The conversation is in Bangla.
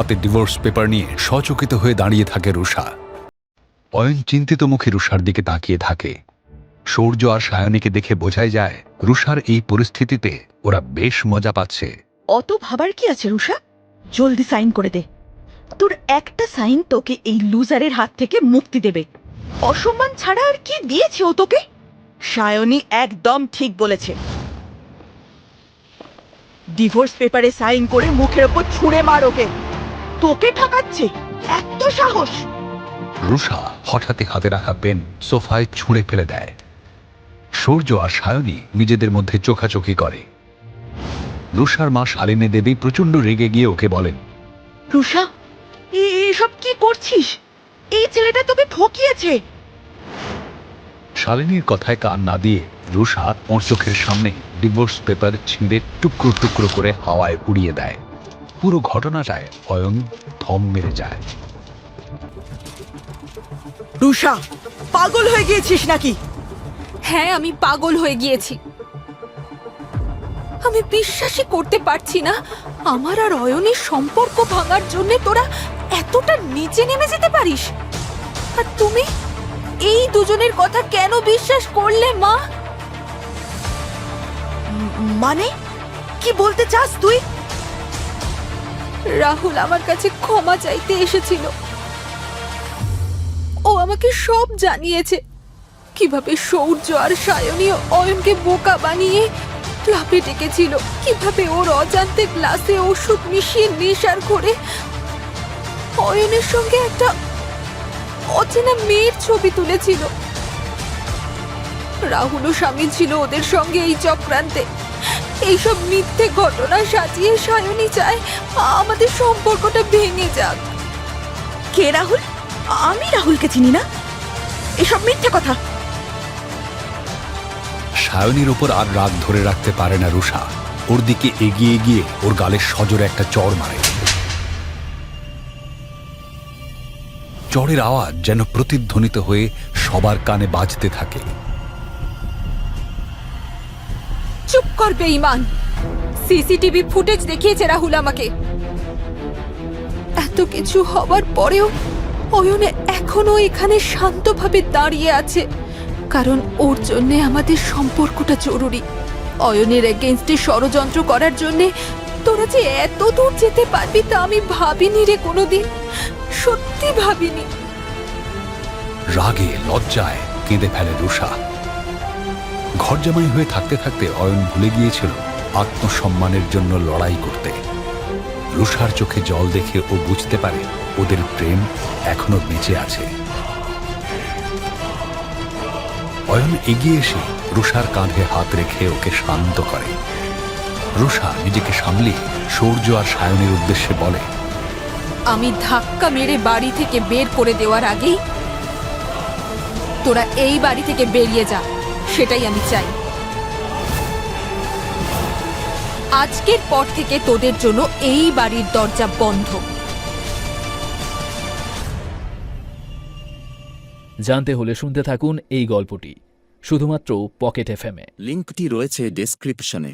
হাতে ডিভোর্স পেপার নিয়ে সচকিত হয়ে দাঁড়িয়ে থাকে রুষা অয়ন চিন্তিত মুখে রুষার দিকে তাকিয়ে থাকে। সূর্য আর সায়নীকে দেখে বোঝাই যায় রুষার এই পরিস্থিতিতে ওরা বেশ মজা পাচ্ছে। অত ভাবার কি আছে রুষা জলদি সাইন করে দে। তোর একটা সাইন তোকে এই লুজারের হাত থেকে মুক্তি দেবে। অসম্মান ছাড়া আর কি দিয়েছে ও তোকে? সায়নী একদম ঠিক বলেছে। ডিভোর্স পেপারে সাইন করে মুখের ওপর ছুঁড়ে মার ওকে। তোকে ঠকাচ্ছে। এত সাহস। রুষা হঠাৎই হাতে রাখা পেন সোফায় ছুঁড়ে ফেলে দেয়। সূর্য আর সায়নী নিজেদের মধ্যে চোখাচোখি করে। রুষার মা শালিনী দেবী প্রচণ্ড রেগে গিয়ে ওকে বলেন রুষা এসব কি করছিস? এই ছেলেটা তোকে ঠকিয়েছে। শালিনীর কথায় কান না দিয়ে রুষা ওর চোখের সামনে ডিভোর্স পেপার ছিঁড়ে টুকরো টুকরো করে হাওয়ায় উড়িয়ে দেয়। পুরো ঘটনাটায় অয়ন থম মেরে যায়। রুষা পাগল হয়ে গিয়েছিস নাকি? হ্যাঁ আমি পাগল হয়ে গিয়েছি। আমি বিশ্বাসই করতে পারছি না আমার আর অয়নের সম্পর্ক ভাঙার জন্য তোরা এতটা নিচে নেমে যেতে পারিস। আর তুমি এই দুজনের কথা কেন বিশ্বাস করলে মা? মানে? কি বলতে চাস তুই? রাহুল আমার কাছে ক্ষমা চাইতে এসেছিল। ও আমাকে সব জানিয়েছে। কীভাবে সৌর্য আর সায়নীয় অয়নকে বোকা বানিয়ে ক্লাবে ডেকেছিল, কীভাবে ওর অজান্তে গ্লাসে ওষুধ মিশিয়ে নেশার করে অয়নের সঙ্গে একটা অচেনা মেয়ের ছবি তুলেছিল। রাহুলও স্বামী ছিল ওদের সঙ্গে এই চক্রান্তে। এইসব মিথ্যে ঘটনা সাজিয়ে সায়নী চায় আমাদের সম্পর্কটা ভেঙে যাক। কে রাহুল? আমি রাহুলকে চিনি না। এসব মিথ্যে কথা। সায়নীর ওপর আর রাগ ধরে রাখতে পারে না রুষা। ওর দিকে এগিয়ে গিয়ে ওর গালে সজোরে একটা চড় মারে। চড়ের আওয়াজ যেন প্রতিধ্বনিত হয়ে সবার কানে বাজতে থাকে। চুপ কর, বেঈমান। সিসিটিভি ফুটেজ দেখিয়েছে রাহুল আমাকে। এত কিছু হবার পরেও অয়নে এখনও এখানে শান্তভাবে দাঁড়িয়ে আছে, কারণ ওর জন্যে আমাদের সম্পর্কটা জরুরি। অয়নের এগেনস্টে ষড়যন্ত্র করার জন্যে তোরা যে এত দূর যেতে পারবি তা আমি ভাবিনি রে কোনোদিন। সত্যি ভাবিনি। রাগে, লজ্জায় কেঁদে ফেলে রুষা। ঘর জামাই হয়ে থাকতে থাকতে অয়ন ভুলে গিয়েছিল আত্মসম্মানের জন্য লড়াই করতে। রুষার চোখে জল দেখে ও বুঝতে পারে ওদের প্রেম এখনও বেঁচে আছে। অয়ন এগিয়ে এসে রুষার কাঁধে হাত রেখে ওকে শান্ত করে। রুষা নিজেকে সামলিয়ে সূর্য আর সায়নের উদ্দেশ্যে বলে, আমি ধাক্কা মেরে বাড়ি থেকে বের করে দেওয়ার আগেই তোরা এই বাড়ি থেকে বেরিয়ে যা। সেটাই আমি চাই। আজকের পর থেকে তোদের জন্য এই বাড়ির দরজা বন্ধ। জানতে হলে শুনতে থাকুন এই গল্পটি শুধুমাত্র পকেট এফএমে লিঙ্কটি রয়েছে ডেসক্রিপশনে।